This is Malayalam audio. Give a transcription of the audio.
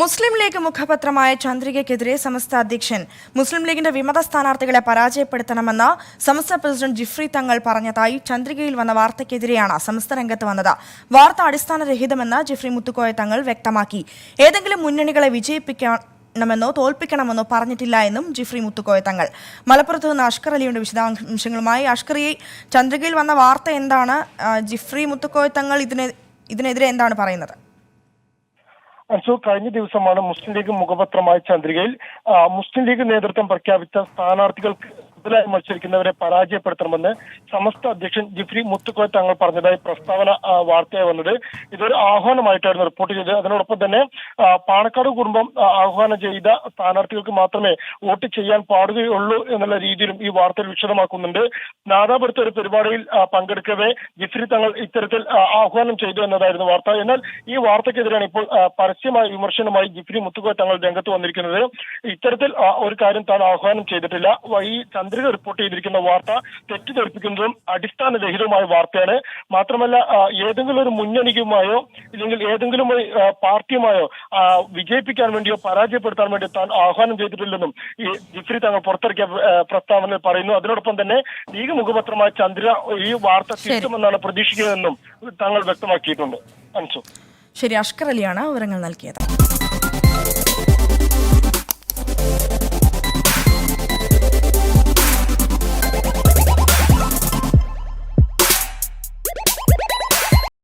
മുസ്ലിം ലീഗ് മുഖപത്രമായ ചന്ദ്രികയ്ക്കെതിരെ സമസ്ത അധ്യക്ഷൻ മുസ്ലിം ലീഗിന്റെ വിമത സ്ഥാനാർത്ഥികളെ പരാജയപ്പെടുത്തണമെന്ന് സമസ്ത പ്രസിഡന്റ് ജിഫ്രി തങ്ങൾ പറഞ്ഞതായി ചന്ദ്രികയിൽ വന്ന വാർത്തയ്ക്കെതിരെയാണ് സമസ്ത രംഗത്ത് വന്നത്. വാർത്ത അടിസ്ഥാനരഹിതമെന്ന് ജിഫ്രി മുത്തുക്കോയ തങ്ങൾ വ്യക്തമാക്കി. ഏതെങ്കിലും മുന്നണികളെ വിജയിപ്പിക്കണമെന്നോ തോൽപ്പിക്കണമെന്നോ പറഞ്ഞിട്ടില്ല എന്നും ജിഫ്രി മുത്തുക്കോയ തങ്ങൾ. മലപ്പുറത്ത് നിന്ന് അഷ്കർ അലിയുടെ വിശദാംശങ്ങളുമായി അഷ്കറിയെ ചന്ദ്രികയിൽ വന്ന വാർത്ത എന്താണ്? ജിഫ്രി മുത്തുക്കോയ തങ്ങൾ ഇതിനെ ഇതിനെതിരെ എന്താണ് പറയുന്നത്? അൻസു കഴിഞ്ഞ ദിവസമാണ് മുസ്ലിം ലീഗ് മുഖപത്രമായ ചന്ദ്രികയിൽ മുസ്ലിം ലീഗ് നേതൃത്വം പ്രഖ്യാപിച്ച സ്ഥാനാർത്ഥികൾക്ക് എതിരായി മത്സരിക്കുന്നവരെ പരാജയപ്പെടുത്തണമെന്ന് സമസ്ത അധ്യക്ഷൻ ജിഫ്രി മുത്തുക്കോയ തങ്ങൾ പറഞ്ഞതായി പ്രസ്താവന വാർത്തയായി വന്നത്. ഇതൊരു ആഹ്വാനമായിട്ടായിരുന്നു റിപ്പോർട്ട് ചെയ്തത്. അതിനോടൊപ്പം തന്നെ പാണക്കാട് കുടുംബം ആഹ്വാനം ചെയ്ത സ്ഥാനാർത്ഥികൾക്ക് മാത്രമേ വോട്ട് ചെയ്യാൻ പാടുകയുള്ളൂ എന്നുള്ള രീതിയിലും ഈ വാർത്തയിൽ വിശദമാക്കുന്നുണ്ട്. നാദാപുരത്ത് ഒരു പരിപാടിയിൽ പങ്കെടുക്കവേ ജിഫ്രി തങ്ങൾ ഇത്തരത്തിൽ ആഹ്വാനം ചെയ്തു എന്നതായിരുന്നു വാർത്ത. എന്നാൽ ഈ വാർത്തക്കെതിരെയാണ് ഇപ്പോൾ പരസ്യമായ വിമർശനമായി ജിഫ്രി മുത്തുക്കോയ തങ്ങൾ രംഗത്ത് വന്നിരിക്കുന്നത്. ഇത്തരത്തിൽ ഒരു കാര്യം താൻ ആഹ്വാനം ചെയ്തിട്ടില്ല. ഈ ചന്ദ്രിക റിപ്പോർട്ട് ചെയ്തിരിക്കുന്ന വാർത്ത തെറ്റിദ്ധരിപ്പിക്കുന്നതും അടിസ്ഥാനരഹിതവുമായ വാർത്തയാണ്. മാത്രമല്ല ഏതെങ്കിലും ഒരു മുന്നണിക്കുമായോ ഇല്ലെങ്കിൽ ഏതെങ്കിലും ഒരു പാർട്ടിയുമായോ വിജയിപ്പിക്കാൻ വേണ്ടിയോ പരാജയപ്പെടുത്താൻ വേണ്ടി താൻ ആഹ്വാനം ചെയ്തിട്ടില്ലെന്നും ഈ ജിഫ്രി തങ്ങൾ പുറത്തിറക്കിയ പ്രസ്താവനയിൽ പറയുന്നു. അതിനോടൊപ്പം തന്നെ ലീഗ് മുഖപത്രമായ ചന്ദ്ര ഈ വാർത്ത തിരുത്തുമെന്നാണ് പ്രതീക്ഷിക്കുന്നതെന്നും തങ്ങൾ വ്യക്തമാക്കിയിട്ടുണ്ട്. അൻസു. ശരി അഷ്കർ അലിയാണ് വിവരങ്ങൾ നൽകിയത്.